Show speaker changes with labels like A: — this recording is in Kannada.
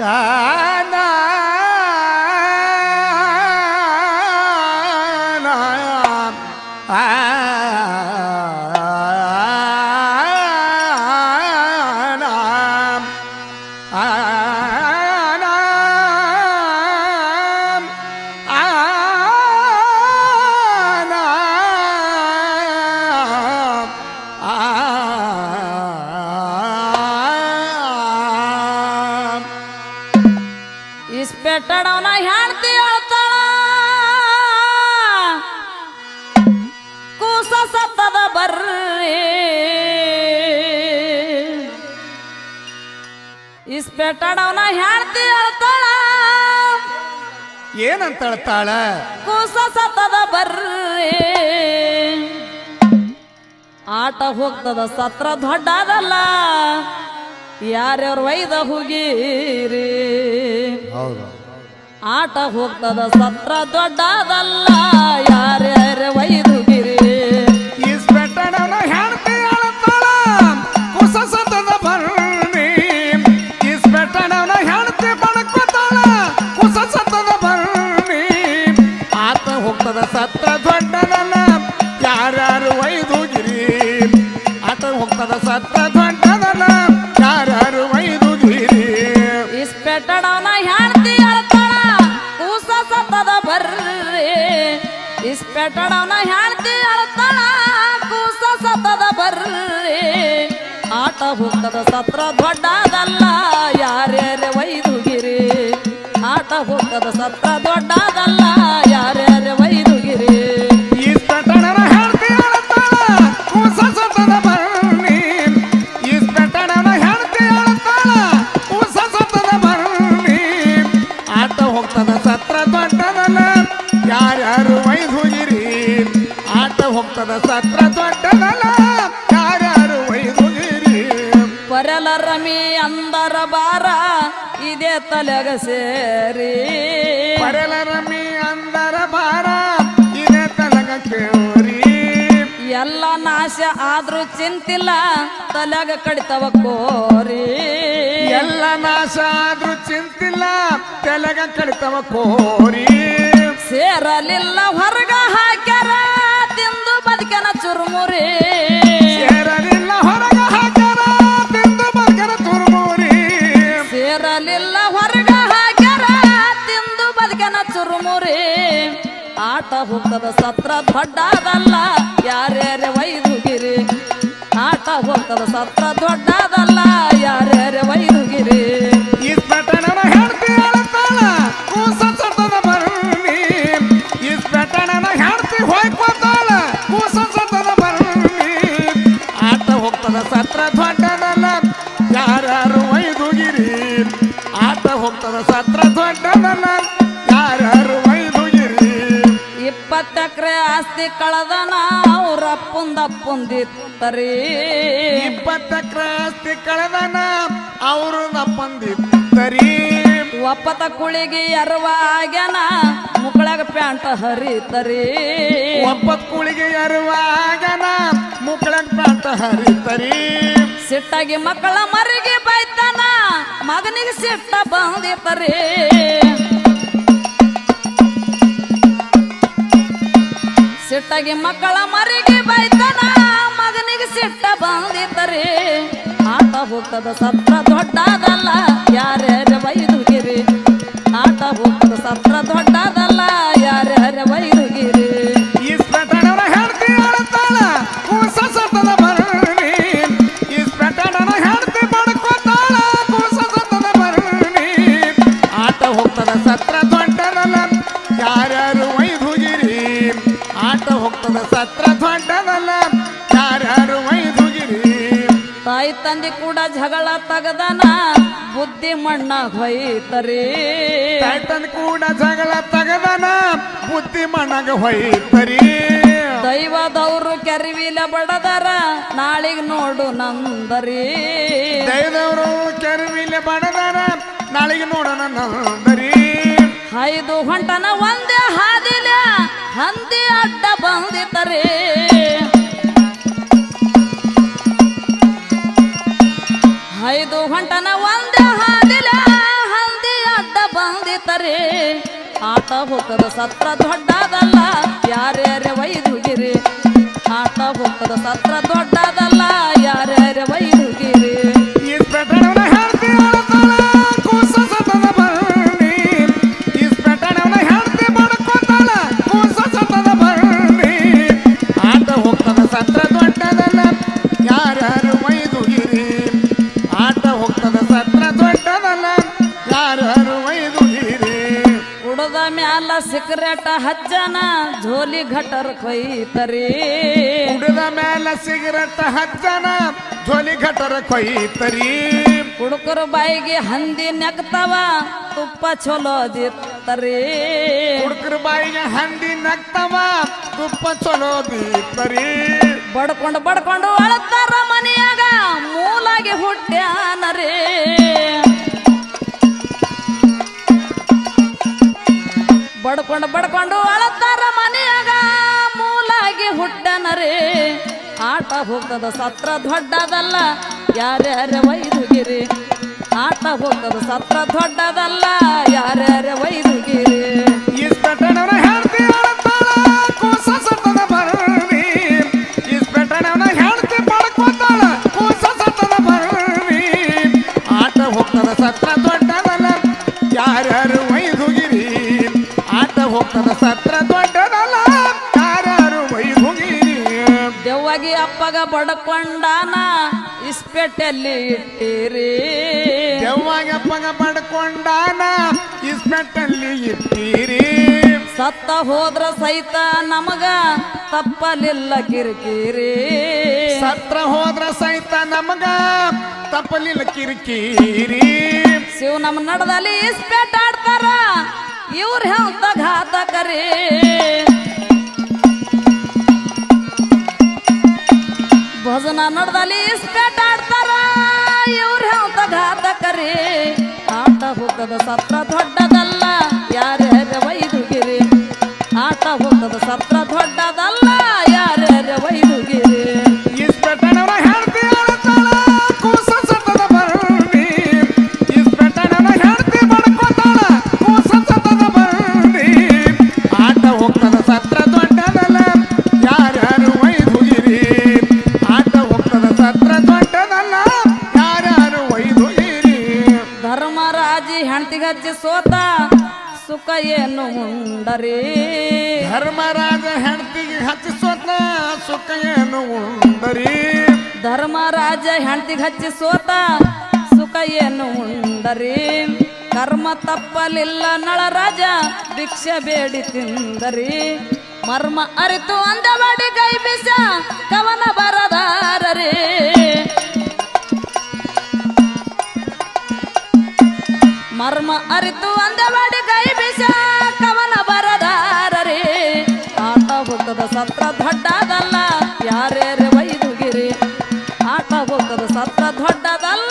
A: তা না ಇಸ್ಪೆಟ್ಟಡವನ ಹೇಳ್ತಿ ಹೇಳ್ತಾಳ
B: ಏನಂತ ಹೇಳ್ತಾಳ
A: ಕೂಸ ಸತ್ತದ ಬರ್ರಿ. ಆಟ ಹೋಗ್ತದ ಸತ್ರ ದೊಡ್ಡದಲ್ಲ. ಯಾರ್ಯಾರು ವೈದ ಹುಗೀರಿ.
B: ಹೌದು.
A: ಆಟ ಹೋಗ್ತದ ಸತ್ರ ದೊಡ್ಡದಲ್ಲ. ಯಾರ್ಯಾರ ಒಯ್ದುಗಿರಿ
B: ಇಸ್ಪೆಟ್ಟಡವನ ಹೆಣ್ತಿ ಅಳ್ತಾಳ, ಕೂಸ ಸತದ ಬರ್ರಿ.
A: ಆಟ ಹೋಗ್ತದ ಸತ್ರ ದೊಡ್ಡದಲ್ಲ, ಯಾರ್ಯಾರ ವೈದುಗಿರಿ. ಆಟ ಹೋಗ್ತದ ಸತ್ರ ದೊಡ್ಡದಲ್ಲ
B: ಆಟ ಸತ್ರ ದೊಡ್ಡದಲ್ಲ ಯಾರ್ಯಾರು ಒಯ್ದುಗಿರಿ
A: ಪರಲ ರಮಿ ಅಂದರ ಬಾರ ಇದೇ ತಲೆಗ ಸೇರಿ.
B: ಪರಲ ರಮಿ ಅಂದರ ಬಾರ ಇದೇ ತಲೆಗ ಕೇಳಿ
A: ಎಲ್ಲ ನಾಶ ಆದ್ರೂ ಚಿಂತಿಲ್ಲ ತಲೆಗ ಕಡಿತವ ಕೋರಿ.
B: ಎಲ್ಲ ನಾಶ ಆದ್ರೂ ಚಿಂತಿಲ್ಲ ತಲೆಗ ಕಡಿತವ ಕೋರಿ.
A: ಸೇರಲಿಲ್ಲ ಹೊರಗ ಹಾಕ್ಯಾರ ಆಟ ಹೋಗ್ತದ ಸತ್ರ ದೊಡ್ಡದಲ್ಲ. ಯಾರ್ಯಾರ ವೈದುಗಿರಿ? ಆಟ ಹೋಗ್ತದ ಸತ್ರ ದೊಡ್ಡದಲ್ಲ. ಯಾರ್ಯಾರ ವೈದುಗಿರಿ?
B: ಆಟ ಹೋಗ್ತದ ಸತ್ರ ದೊಡ್ಡದಲ್ಲ, ಯಾರ್ಯಾರು ವೈದುಗಿರಿ? ಆಟ ಹೋಗ್ತದ ಸತ್ರ
A: ಇಪ್ಪತ್ತೆಕ್ರೆ ಕಳದ ನಾವು ರಪ್ಪುಂದಪ್ಪುಂದಿತ್ತರಿ
B: ಇಪ್ಪತ್ತ ಕ್ರಾಸ್ತಿ ಕಳೆದನ ಅವರು ನಪ್ಪಂದಿತ್ತರಿ
A: ಒಪ್ಪತ ಕುಳಿಗೆ ಅರುವಾಗ್ಯನ ಆಗ್ಯಾನ ಮುಕ್ಕಳಾಗ ಪ್ಯಾಂಟ್ ಹರಿತರಿ.
B: ಒಪ್ಪತ್ ಕುಳಿಗೆ ಅರುವಾಗ್ಯನ ಮುಕ್ಕಳಾಗ ಪ್ಯಾಂಟ್ ಹರಿತರಿ.
A: ಸಿಟ್ಟಾಗಿ ಮಕ್ಕಳ ಮರಿಗೆ ಬೈತಾನ ಮಗನಿಗೆ ಸಿಟ್ಟ ಬಂದಿತ್ತರಿ. ಸಿಟ್ಟಾಗಿ ಮಕ್ಕಳ ಮರಿಗೆ ಬೈತನ ಮಗನಿಗೆ ಸಿಟ್ಟ ಬಂದಿದ್ದರೆ ಆತ ಹೋಗ್ತದ ಸತ್ರ ದೊಡ್ಡದಲ್ಲ ಯಾರ್ಯಾರ ಹೋಗ್ತದ ಸತ್ರ ದೊಡ್ಡದಲ್ಲ ಯಾರ್ಯಾರು
B: ಒಯ್ದುಗಿರಿ
A: ತಾಯಿ ತಂದೆ ಕೂಡ ಜಗಳ ತಗದನ ಬುದ್ಧಿ ಮಣ್ಣ ಹೊಯ್ತರಿ.
B: ತಂದೆ ಕೂಡ ಜಗಳ ತಗದನ ಬುದ್ಧಿ ಮಣ್ಣಗ ಹೊಯ್ತರಿ.
A: ದೈವದವ್ರು ಕೆರಿವಿಲ ಬಡದರ ನಾಳಿಗೆ ನೋಡು ನಂದರಿ.
B: ದೈವದವರು ಕೆರಿವಿಲ ಬಡದರ ನಾಳಿಗೆ ನೋಡೋಣ ನಂದರಿ.
A: ಐದು ಹೊಂಟನ ಒಂದೇ ಹಾದಿಲ ಹಂದಿ ಅಡ್ಡ ಬಂದಿದ್ದಾರೆ ಐದು ಹೊಂಟನ ಒಂದೇ ಹಾದಿಲ ಹಂದಿ ಅಡ್ಡ ಬಂದಿದ್ದಾರೆ ಆಟ ಹೋಗದ ಸತ್ರ ದೊಡ್ಡದಲ್ಲ, ಯಾರ್ಯಾರ ವೈದುಗಿರಿ
B: ಆಟ ಹೋಗದ ಸತ್ರ ದೊಡ್ಡದಲ್ಲ
A: ಮ್ಯಾಲ ಸಿಗರೇಟ ಹಚ್ಚನ ಝೋಲಿ ಘಟರ್ ಕೊಯ್ತರಿ.
B: ಕುಡಿದ ಮ್ಯಾಲ ಸಿಗರೆಟ್ ಹಚ್ಚನ ಝೋಲಿ ಘಟರ ಕೊಯ್ತರಿ.
A: ಹುಡುಗರ ಬಾಯಿಗೆ ಹಂದಿ ನೆಕ್ತವ ತುಪ್ಪ ಚಲೋ ದಿತ್ತರಿ
B: ಹುಡುಗರ ಬಾಯಿಗೆ ಹಂದಿ ನಗ್ತವ ತುಪ್ಪ ಚಲೋ ದೀಪರಿ
A: ಬಡ್ಕೊಂಡು ಬಡ್ಕೊಂಡು ಅಳತಾರ ಮನೆಯಾಗ ಮೂಲಾಗಿ ಹುಟ್ಟ್ಯಾನರೇ. ಬಡ್ಕೊಂಡು ಬಡ್ಕೊಂಡು ಅಳತಾರ ಮನೆಯಾಗ ಮೂಲಾಗಿ ಹುಟ್ಟನರೇ. ಆಟ ಹೋಗ್ತದ ಸತ್ರ ದೊಡ್ಡದಲ್ಲ, ಯಾರ್ಯಾರ ವೈದುಗಿರಿ? ಆಟ ಹೋಗ್ತದ ಸತ್ರ ದೊಡ್ಡದಲ್ಲ, ಯಾರ್ಯಾರ ವೈದುಗಿರಿ?
B: ಆಟ ಹೋಗ್ತದ ಸತ್ರ ದೊಡ್ಡದಲ್ಲ, ಯಾರ್ಯಾರು
A: ಬಡ್ಕೊಂಡಾನ ಇಸ್ಪೆಟ್ಟಲ್ಲಿ ಇಟ್ಟಿರಿ?
B: ದೆವ್ವಾಗಪ್ಪಗ ಪಡ್ಕೊಂಡಾನ? ಇಸ್ಪೆಟ್ಟಲ್ಲಿ ಇಟ್ಟಿರಿ?
A: ಸತ್ತ ಹೋದ್ರ ಸಹಿತ ನಮಗ ತಪ್ಪಲಿಲ್ಲ ಕಿರಿಕಿರಿ.
B: ಸತ್ರ ಹೋದ್ರ ಸಹಿತ ನಮಗ ತಪ್ಪಲಿಲ್ಲ ಕಿರಿಕಿರಿ.
A: ಶಿವ ನಮ್ಮ ನಡದಲ್ಲಿ ಇಸ್ಪೆಟ್ ಆಡ್ತಾರ. ಇವ್ರ ಹೆಂತ ಘಾತಕರಿ. ಭಜನ ನಡ್ದಲ್ಲಿ ಇಸ್ಪೆಟ್ ಆಡ್ತಾರ. ಇವ್ರ ಹೆಂತ ಘಾತಕರಿ. ಆಟ ಹೋಗದ ಸತ್ರ ದೊಡ್ಡದಲ್ಲ. ಯಾರ್ಯಾರ ವೈದುಗಿರಿ ಆಟ ಹೋಗದ ಸತ್ರ ದೊಡ್ಡದಲ್ಲ. ಏನು ಉಂಡರಿ.
B: ಧರ್ಮರಾಜ ಹೆಂಡತಿಗೆ ಹಚ್ಚಿಸೋತ ಸುಖ ಏನು ಉಂಡರಿ.
A: ಧರ್ಮರಾಜ ಹೆಂಡತಿಗೆ ಹಚ್ಚಿ ಸೋತ ಸುಖ ಏನು ಉಂಡರಿ. ಕರ್ಮ ತಪ್ಪಲಿಲ್ಲ ನಳರಾಜ ಭಿಕ್ಷೆ ಬೇಡಿ ತಿಂದರಿ. ಮರ್ಮ ಅರಿತು ಅಂದವಾಡಿ ಕೈ ಬಿಸ ಕವನ ಬರದಾರರೇ. ಮರ್ಮ ಬಿಸ ধর দাদাল